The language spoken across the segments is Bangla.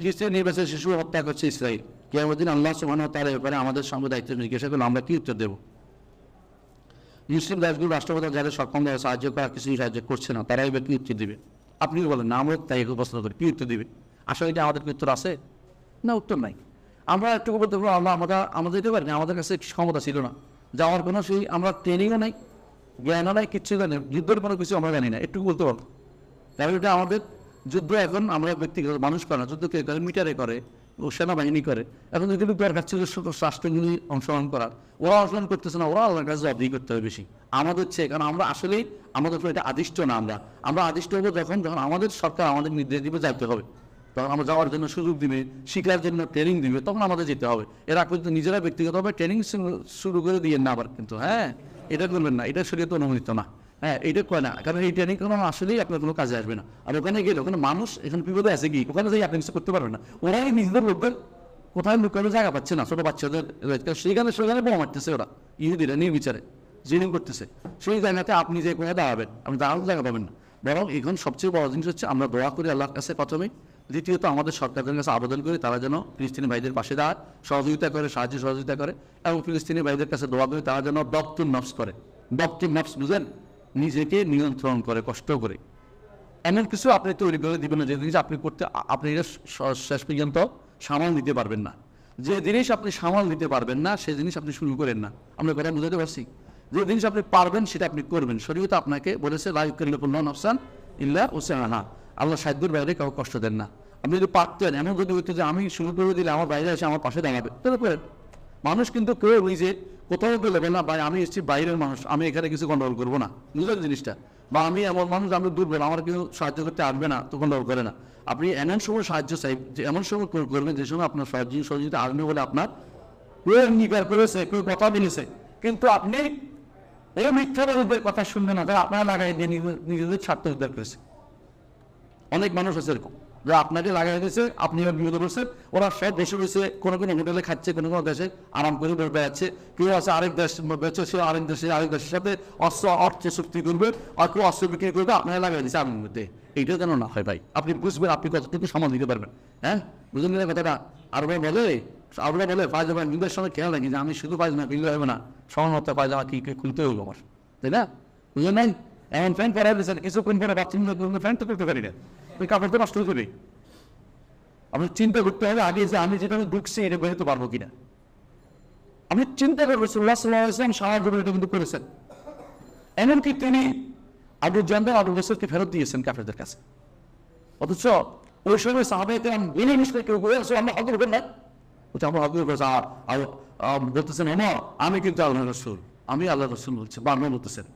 খ্রিস্টান নির্বাচন শিশু হত্যা করছে ইসরায়েল। কেমন দিন আল্লাহ সুবাহ তার ব্যাপারে আমাদের সঙ্গে দায়িত্ব জিজ্ঞাসা করলে আমরা কি উত্তর দেবো? মুসলিম দেশগুলো রাষ্ট্রপতি যাদের সক্ষম দেয় সাহায্য করা কিছুই সাহায্য করছে না, তারাই বা উত্তর দেবে? আপনি বলেন? না আমরা তাই প্রশ্ন করি। কি উত্তর দেবে? আসলে এটা আমাদের উত্তর আছে? না, উত্তর নাই। আমরা একটু বলতে পারব আমরা আমরা আমাদের দিতে পারি না আমাদের কাছে ক্ষমতা ছিল না। যাওয়ার কোনো সেই, আমরা ট্রেনিংও নাই, জ্ঞানও নাই কিচ্ছু জানি। যুদ্ধের কোনো কিছু আমরা জানি না। একটু বলতে পারব তাহলে এটা আমাদের যুদ্ধ এখন আমরা ব্যক্তিগত মানুষ করে না, যুদ্ধ কে করে? মিটারে করে ও সেনাবাহিনী করে। এখন যদি পেয়ার কাছে রাষ্ট্রগুলি অংশগ্রহণ করার। ওরা অংশগ্রহণ করতেছে না, ওরা আল্লাহর কাছে জবাবদিহি করতে হবে বেশি। আমাদের চেয়ে, কারণ আমরা আসলেই, আমাদের উপর এটা আদিষ্ট না আমরা। আমরা আদিষ্ট হব যখন যখন আমাদের সরকার আমাদের নির্দেশ দিবে যাইতে হবে। তখন আমরা যাওয়ার জন্য সুযোগ দিবে শিখার জন্য ট্রেনিং দিবে, তখন আমাদের যেতে হবে। এর আগে পর্যন্ত নিজেরা ব্যক্তিগতভাবে ট্রেনিং শুরু করে দিয়ে না আবার কিন্তু হ্যাঁ? এটা করবেন না, এটা শরীরে তো অনুমোদিত না। হ্যাঁ এটা কয় না। কারণ এই ট্রেনিং কোনো আসলেই আপনার কোনো কাজে আসবে না। আর ওখানে গেলে ওখানে মানুষ এখানে বিপদে আছে কি? ওখানে যাই আপনি কিছু করতে পারবেন না। ওরাই নিজেদের লোকদের কোথায় লুকানো জায়গা পাচ্ছে না। ছোটো বাচ্চাদের সেখানে সেখানে বোমা মারতেছে ওরা। ইহুদিরা নির্বিচারে জিনিং করতেছে সেই জায়গাতে আপনি যে কোথায় দাঁড়াবেন। আপনি দাঁড়ানোর জায়গা পাবেন না। বরং এখন সবচেয়ে বড় জিনিস হচ্ছে, আমরা দোয়া করি আল্লাহর কাছে প্রথমে। দ্বিতীয়ত, আমাদের সরকারের কাছে আবেদন করি, তারা যেন ফিলিস্তিনি ভাইদের পাশে দাঁড়ায়, সহযোগিতা করে, সাহায্য সহযোগিতা করে। এবং ফিলিস্তিনি ভাইদের কাছে দোয়া করে, তারা যেন ডক্টর নফস করে। ডক্টর নফস, বুঝেন? নিজেকে নিয়ন্ত্রণ করে, কষ্ট করে। এমন কিছু আপনি তৈরি করে দিবেন না, যে জিনিস আপনি করতে, আপনি শেষ পর্যন্ত সামাল দিতে পারবেন না। যে জিনিস আপনি সামাল দিতে পারবেন না সেই জিনিস আপনি শুরু করেন না। আমরা কথা বুঝাতে পারছি? যে জিনিস আপনি পারবেন, সেটা আপনি করবেন। শরীয়তে আপনাকে বলেছে লাইফ করিলপুল্ল নফসান ইল্লা ওসেনা আল্লাহ সাধ্যের বাইরে কাউকে কষ্ট দেন না। আপনি যদি পারতেন, এমন যদি হইতো যে আমি শুরু করে দিলে আমার বাইরে এসে আমার পাশে দাঁড়াবে। তাহলে মানুষ কিন্তু কেউ যে কোথাও গেলে না ভাই, আমি এসেছি বাইরের মানুষ, আমি এখানে কিছু কন্ট্রোল করব না। বুঝলেন জিনিসটা? বা আমি এমন মানুষ আমি দুর্বল আমার কেউ সাহায্য করতে আসবে না, তো কন্ট্রোল করে না। আপনি এমন সময় সাহায্য চাই, যে এমন সময় করবেন যে সময় আপনার সাহায্য সহযোগিতা আসবে বলে আপনার কেউ অঙ্গীকার করেছে কেউ কথা দিয়েছে কিন্তু আপনি এই মিথ্যা কথা শুনবেন না তারা আপনারা লাগাই দিয়ে নিজেদের স্বার্থ উদ্ধার করেছে। অনেক মানুষ আছে এরকম। যে আপনাকে লাগাই দিয়েছে আপনি এবার বিপদে পড়ছেন। ওরা সব দেশে রয়েছে, কোনো কোনো হোটেলে খাচ্ছে, কোনো কোনো দেশে আরাম করে বেড়াচ্ছে কেউ আছে আরেক দেশ বেঁচে, সে আরেক দেশে, আরেক দেশের সাথে অস্ত্র, অর্থে চুক্তি করবে আর কেউ অস্ত্র বিক্রি করবে, আপনারা লাগাই দিচ্ছে আগুন মধ্যে। এইটা যেন না হয় ভাই? আপনি বুঝবেন, আপনি কতটুকু সমাল দিতে পারবেন হ্যাঁ? বুঝলেন না কথাটা? আর ভাই বলে, আর ভাই বলে পায়জামা নিজের সঙ্গে খেয়াল রাখি যে আমি শুধু পাঁচ না কিনলে হবে না, সমানতা পায়জামা কি কি খুলতে হবে আমার, তাই না? বুঝলেন নাই এমন ফ্যান পরে দিয়েছেন কিছুক্ষণ পরে বাথরুম ফ্যান তো করতে পারি না। ওই কাপড় নষ্ট করি আপনি চিন্তা করতে হবে আগে যে আমি যেটা ঢুকছি এটা বেরোতে পারব কিনা। আপনি চিন্তা করবেন সুল্লাহ সাহায্য করে এটা কিন্তু করেছেন। এমনকি তিনি আবু জানদের আবু বছরকে ফেরত দিয়েছেন কাফেরদের কাছে। অথচ ওই সময় সাহাবাহিতে বিনা মিশতে কেউ করে আসো আমরা হক করবেন না। বলছে আর বলতেছেন আমার আমি কিন্তু আল্লাহ রসুল, আমি আল্লাহ রসুল বলছি বাংলা বলতেছেন।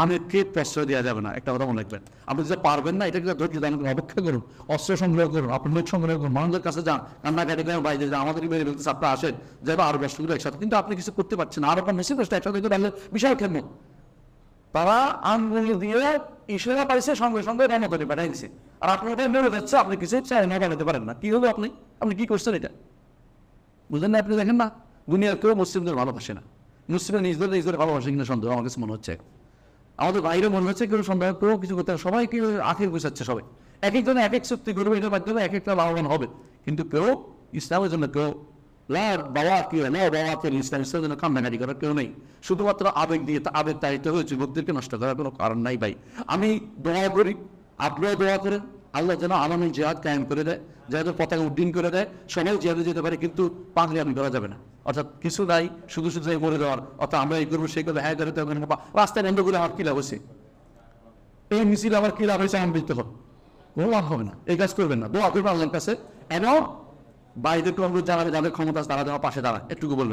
আমি কে প্রশ্রয় দেওয়া যাবে না। একটা কথা মনে রাখবেন। আপনি যে পারবেন না, এটাকে ধৈর্য করুন অপেক্ষা করুন। অস্ত্র সংগ্রহ করুন আপনার লোক সংগ্রহ করুন মানুষের কাছে যান কান্নাকাটি করে বাইরে যান আমাদের মেরে বলতেছে আপনার আসেন যাবে আরও ব্যস্তগুলো একসাথে। কিন্তু আপনি কিছু করতে পারছেন আর আপনার মেসেজ আসতে একসাথে করে তাহলে বিশাল খেলবে তারা আন্দোলন দিয়ে ইশারা পাইছে সঙ্গে সঙ্গে রণ করে পাঠাই দিছে। আর আপনি ওটা মেরে যাচ্ছে আপনি কিছু চাই না বানাতে পারেন না। কি হবে আপনি? আপনি কি করছেন এটা? বুঝলেন না, আপনি দেখেন না? দুনিয়ার কেউ মুসলিমদের ভালোবাসে না। মুসলিমরা নিজেদের নিজেদের ভালোবাসে কিনা সন্দেহ, আমার কাছে মনে হচ্ছে। আমাদের বাইরে মনে হচ্ছে কেউ সন্দেহ কেউ কিছু করতে সবাই কেউ আখের বসাচ্ছে সবাই। এক একজন এক এক শক্তি করবে এটার মাধ্যমে এক একটা লাভবান হবে। কিন্তু কেউ ইসলামের জন্য কেউ লার বাবা কি হয়? না বাবা কেউ ইসলাম, ইসলামের জন্য কান্নাকাটি করার কেউ নেই। শুধুমাত্র আবেগ দিয়ে আবেগ তাড়িত হয়ে যুবকদেরকে নষ্ট করার কোনো কারণ নাই ভাই। আমি দোয়া করি আপনারাও দোয়া করেন। আল্লাহ যেন আমাদের জেহাদ কায়েম করে দেয় জেহাদের পতাকা উড্ডীন করে দেয়। সবাই জেহাদে যেতে পারে, কিন্তু পাগলি আমি করা যাবে না। অর্থাৎ কিছু নাই, শুধু শুধু মরে যাওয়ার। অর্থাৎ আমরা এই করব, সেই করব হ্যাঁ করে তো রাস্তায় নেমে করে আমার কি লাভ হয়েছে এই মিছিল আমার কি লাভ হয়েছে আমি হবে কোনো হবে না। এই কাজ করবেন না। দোয়া করবেন আল্লাহর কাছে। এমন বাইরে আমরা জানাবে, যাদের ক্ষমতা আছে তারা যেন পাশে দাঁড়ায়। একটুকু বলবেন।